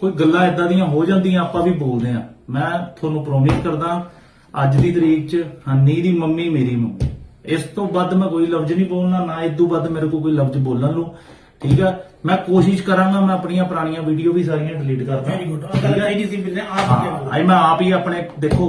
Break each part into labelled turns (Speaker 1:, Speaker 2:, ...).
Speaker 1: ਕੋਈ ਗੱਲਾਂ ਇਦਾਂ ਦੀਆਂ ਹੋ ਜਾਂਦੀਆਂ ਆਪਾਂ ਵੀ ਬੋਲਦੇ ਆ ਮੈਂ ਤੁਹਾਨੂੰ ਪ੍ਰੋਮਿਸ ਕਰਦਾ ਅੱਜ ਦੀ ਤਰੀਕ 'ਚ ਹੰਨੀ ਦੀ ਮੰਮੀ ਮੇਰੀ ਮੰਮੀ। ਇਸ ਤੋਂ ਵੱਧ ਮੈਂ ਕੋਈ ਲਫ਼ਜ਼ ਨਹੀਂ ਬੋਲਣਾ ਨਾ ਇਸ ਤੋਂ ਵੱਧ ਮੇਰੇ ਕੋਲ ਕੋਈ ਲਫ਼ਜ਼ ਬੋਲਣ ਨੂੰ। ਠੀਕ ਆ? ਮੈਂ ਕੋਸ਼ਿਸ਼ ਕਰਾਂਗਾ ਮੈਂ ਆਪਣੀਆਂ ਪੁਰਾਣੀਆਂ ਵੀਡੀਓ ਵੀ ਸਾਰੀਆਂ ਡਿਲੀਟ ਕਰਦਾ
Speaker 2: ਵੈਰੀ ਗੁੱਡ ਅਗਰ ਚਾਹੀਦੀ ਸੀ ਵੀਰ ਨੇ ਆਪ
Speaker 1: ਹਾਂ ਆਈ ਮੈਂ ਆਪ ਹੀ ਆਪਣੇ ਦੇਖੋ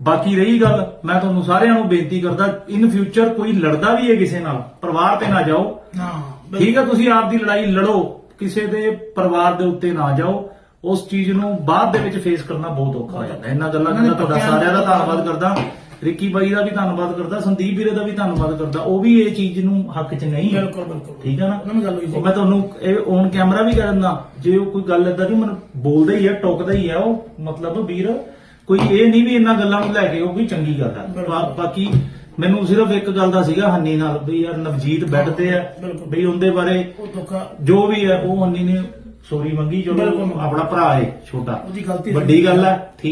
Speaker 1: ਬਾਕੀ ਰਹੀ ਗੱਲ ਮੈਂ ਤੁਹਾਨੂੰ ਸਾਰਿਆਂ ਨੂੰ ਬੇਨਤੀ ਕਰਦਾ ਇਨ ਫਿਊਚਰ ਕੋਈ ਲੜਦਾ ਵੀ ਹੈ ਕਿਸੇ ਨਾਲ ਪਰਿਵਾਰ ਤੇ ਨਾ ਜਾਓ।
Speaker 2: ਹਾਂ
Speaker 1: ਠੀਕ ਹੈ ਤੁਸੀਂ ਆਪ ਦੀ ਲੜਾਈ ਲੜੋ ਕਿਸੇ ਦੇ ਪਰਿਵਾਰ ਦੇ ਉੱਤੇ ਨਾ ਜਾਓ। ਉਸ ਚੀਜ਼ ਨੂੰ ਬਾਅਦ ਦੇ ਵਿੱਚ ਫੇਸ ਕਰਨਾ ਬਹੁਤ ਔਖਾ ਹੋ ਜਾਂਦਾ। ਇਹਨਾਂ ਗੱਲਾਂ ਦਾ ਤੁਹਾਡਾ ਸਾਰਿਆਂ ਦਾ ਧੰਨਵਾਦ ਕਰਦਾ। ਰਿੱਕੀ ਬਾਈ ਦਾ ਵੀ ਧੰਨਵਾਦ ਕਰਦਾ ਸੰਦੀਪ ਵੀਰੇ ਦਾ ਵੀ ਧੰਨਵਾਦ ਕਰਦਾ। ਉਹ ਵੀ ਇਹ ਚੀਜ਼ ਨੂੰ ਹੱਕ 'ਚ ਨਹੀਂ ਹੈ।
Speaker 2: ਬਿਲਕੁਲ ਬਿਲਕੁਲ।
Speaker 1: ਠੀਕ ਹੈ ਨਾ?
Speaker 2: ਉਹਨਾਂ ਨਾਲ ਗੱਲ ਹੋਈ ਸੀ।
Speaker 1: ਮੈਂ ਤੁਹਾਨੂੰ ਇਹ ਔਨ ਕੈਮਰਾ ਵੀ ਕਹਿ ਦਿੰਦਾ। ਜੇ ਉਹ ਕੋਈ ਗੱਲ ਏਦਾਂ ਦੀ ਮੈਨੂੰ ਬੋਲਦਾ ਹੀ ਹੈ ਟੋਕਦਾ ਹੀ ਹੈ ਉਹ ਮਤਲਬ ਵੀਰ ਕੋਈ ਇਹ ਨਹੀਂ ਵੀ ਇਹਨਾਂ ਗੱਲਾਂ ਨੂੰ ਲੈ ਕੇ ਉਹ ਵੀ ਚੰਗੀ ਗੱਲ ਹੈ ਬਾਕੀ ਮੈਨੂੰ ਸਿਰਫ ਇੱਕ ਗੱਲ ਦਾ ਸੀਗਾ ਹੰਨੀ ਨਾਲ ਵੀ ਯਾਰ ਨਵਜੀਤ ਬੈੱਡ ਤੇ
Speaker 2: ਬਿਲਕੁਲ।
Speaker 1: ਵੀ ਉਹਦੇ ਬਾਰੇ ਜੋ ਵੀ ਹੈ ਉਹ ਹੰਨੀ ਨੇ ਸੋਰੀ ਮੰਗੀ
Speaker 2: ਬਿਲਕੁਲ।
Speaker 1: ਚਲੋ ਆਪਣਾ ਭਰਾ ਹੈ ਛੋਟਾ
Speaker 2: ਉਹਦੀ ਗਲਤੀ ਸੀ।
Speaker 1: ਵੱਡੀ ਗੱਲ ਹੈ ਠੀਕ